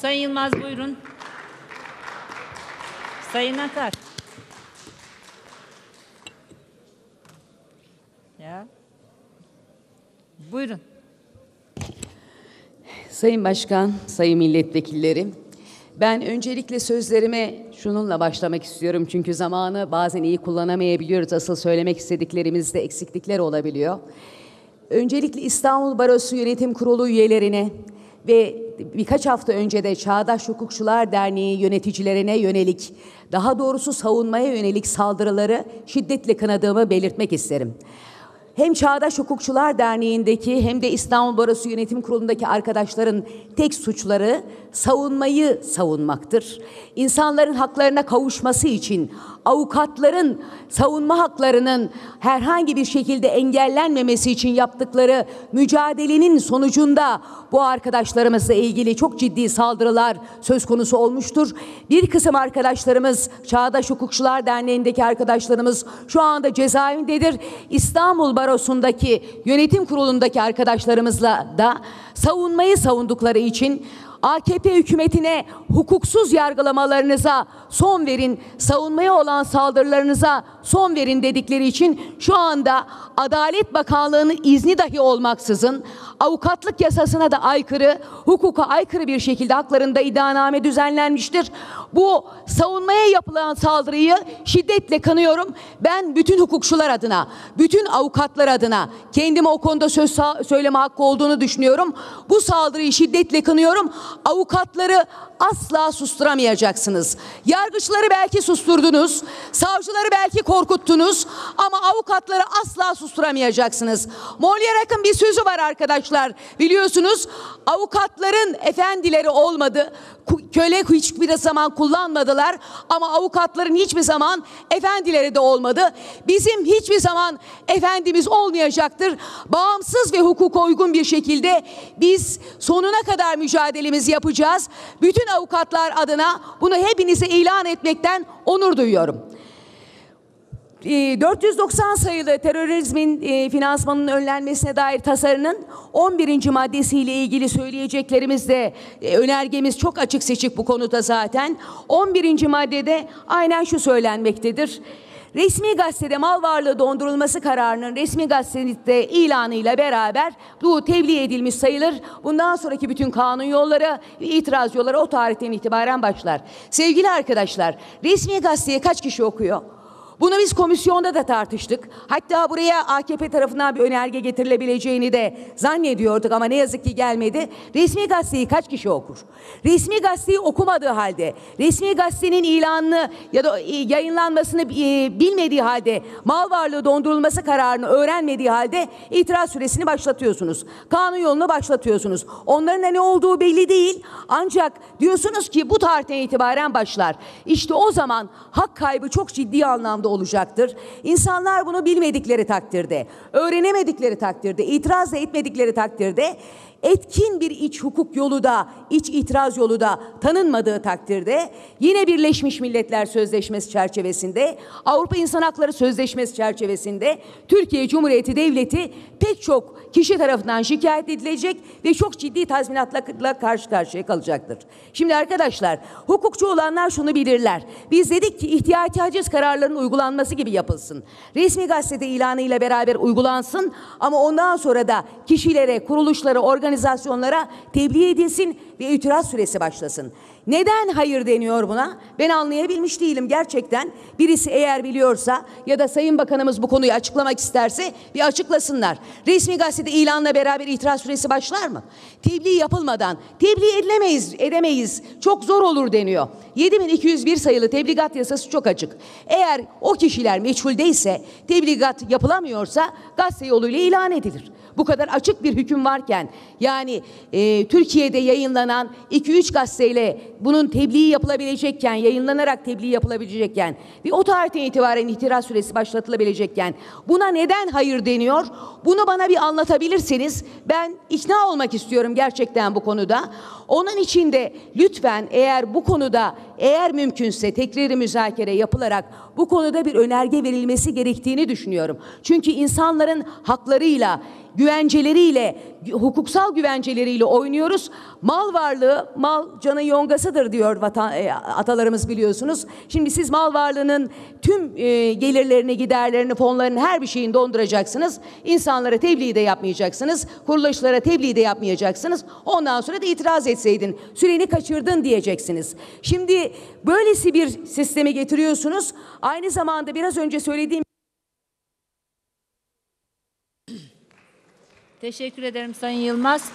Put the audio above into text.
Sayın Yılmaz buyurun. Sayın Akar. Ya. Buyurun. Sayın Başkan, sayın milletvekilleri, ben öncelikle sözlerime şununla başlamak istiyorum. Çünkü zamanı bazen iyi kullanamayabiliyoruz. Asıl söylemek istediklerimizde eksiklikler olabiliyor. Öncelikle İstanbul Barosu Yönetim Kurulu üyelerine ve birkaç hafta önce de Çağdaş Hukukçular Derneği yöneticilerine yönelik, daha doğrusu savunmaya yönelik saldırıları şiddetle kınadığımı belirtmek isterim hem Çağdaş Hukukçular Derneği'ndeki hem de İstanbul Barosu Yönetim Kurulu'ndaki arkadaşların tek suçları savunmayı savunmaktır. İnsanların haklarına kavuşması için avukatların savunma haklarının herhangi bir şekilde engellenmemesi için yaptıkları mücadelenin sonucunda bu arkadaşlarımızla ilgili çok ciddi saldırılar söz konusu olmuştur. Bir kısım arkadaşlarımız Çağdaş Hukukçular Derneği'ndeki arkadaşlarımız şu anda cezaevindedir. İstanbul Barosu'ndaki yönetim kurulundaki arkadaşlarımızla da savunmayı savundukları için AKP hükümetine hukuksuz yargılamalarınıza son verin, savunmaya olan saldırılarınıza son verin dedikleri için şu anda Adalet Bakanlığı'nın izni dahi olmaksızın avukatlık yasasına da aykırı, hukuka aykırı bir şekilde haklarında iddianame düzenlenmiştir. Bu savunmaya yapılan saldırıyı şiddetle kanıyorum. Ben bütün hukukçular adına, bütün avukatlar adına kendime o konuda söz söyleme hakkı olduğunu düşünüyorum. Bu saldırıyı şiddetle kanıyorum. Avukatları asla susturamayacaksınız. Yargıçları belki susturdunuz, savcıları belki korkuttunuz ama avukatları asla susturamayacaksınız. Molière'ın bir sözü var arkadaşlar. Biliyorsunuz avukatların efendileri olmadı. Köle hiçbir zaman kullanmadılar ama avukatların hiçbir zaman efendileri de olmadı. Bizim hiçbir zaman efendimiz olmayacaktır. Bağımsız ve hukuka uygun bir şekilde biz sonuna kadar mücadelemizi yapacağız. Bütün avukatlar adına bunu hepinize ilan etmekten onur duyuyorum. 490 sayılı terörizmin e, finansmanının önlenmesine dair tasarının 11. maddesiyle ilgili söyleyeceklerimiz de e, önergemiz çok açık seçik bu konuda zaten. 11. maddede aynen şu söylenmektedir. Resmi gazetede mal varlığı dondurulması kararının resmi gazetede ilanıyla beraber bu tebliğ edilmiş sayılır. Bundan sonraki bütün kanun yolları itiraz yolları o tarihten itibaren başlar. Sevgili arkadaşlar, resmi gazeteyi kaç kişi okuyor? Bunu biz komisyonda da tartıştık. Hatta buraya AKP tarafından bir önerge getirilebileceğini de zannediyorduk ama ne yazık ki gelmedi. Resmi gazeteyi kaç kişi okur? Resmi gazeteyi okumadığı halde, resmi gazetenin ilanını ya da e, yayınlanmasını e, bilmediği halde, mal varlığı dondurulması kararını öğrenmediği halde itiraz süresini başlatıyorsunuz. Kanun yolunu başlatıyorsunuz. Onların da ne olduğu belli değil. Ancak diyorsunuz ki bu tarihten itibaren başlar. İşte o zaman hak kaybı çok ciddi anlamda olacaktır. İnsanlar bunu bilmedikleri takdirde, öğrenemedikleri takdirde, itiraz etmedikleri takdirde etkin bir iç hukuk yolu da, iç itiraz yolu da tanınmadığı takdirde yine Birleşmiş Milletler Sözleşmesi çerçevesinde, Avrupa İnsan Hakları Sözleşmesi çerçevesinde Türkiye Cumhuriyeti Devleti pek çok kişi tarafından şikayet edilecek ve çok ciddi tazminatla karşı karşıya kalacaktır. Şimdi arkadaşlar, hukukçu olanlar şunu bilirler. Biz dedik ki ihtiyati haciz kararlarının uygulanması gibi yapılsın. Resmi gazete ilanıyla beraber uygulansın ama ondan sonra da kişilere, kuruluşlara, organizasyonlara organizasyonlara tebliğ edilsin ve itiraz süresi başlasın. Neden hayır deniyor buna? Ben anlayabilmiş değilim gerçekten. Birisi eğer biliyorsa ya da Sayın Bakanımız bu konuyu açıklamak isterse bir açıklasınlar. Resmi gazetede ilanla beraber itiraz süresi başlar mı? Tebliğ yapılmadan tebliğ edilemeyiz, edemeyiz. Çok zor olur deniyor. 7201 sayılı tebligat yasası çok açık. Eğer o kişiler meçhuldeyse, tebligat yapılamıyorsa gazete yoluyla ilan edilir. Bu kadar açık bir hüküm varken yani e, Türkiye'de yayınlanan 2-3 gazeteyle bunun tebliği yapılabilecekken, yayınlanarak tebliğ yapılabilecekken ve o tarihten itibaren itiraz süresi başlatılabilecekken buna neden hayır deniyor? Bunu bana bir anlatabilirseniz ben ikna olmak istiyorum gerçekten bu konuda. Onun için de lütfen eğer bu konuda eğer mümkünse tekrar müzakere yapılarak bu konuda bir önerge verilmesi gerektiğini düşünüyorum. Çünkü insanların haklarıyla güvenceleriyle, hukuksal güvenceleriyle oynuyoruz. Mal varlığı, mal canın yongasıdır diyor vatan, e, atalarımız biliyorsunuz. Şimdi siz mal varlığının tüm e, gelirlerini, giderlerini, fonlarını her bir şeyini donduracaksınız. İnsanlara tebliğ de yapmayacaksınız. Kuruluşlara tebliğ de yapmayacaksınız. Ondan sonra da itiraz etseydin, süreni kaçırdın diyeceksiniz. Şimdi böylesi bir sistemi getiriyorsunuz. Aynı zamanda biraz önce söylediğim Teşekkür ederim Sayın Yılmaz.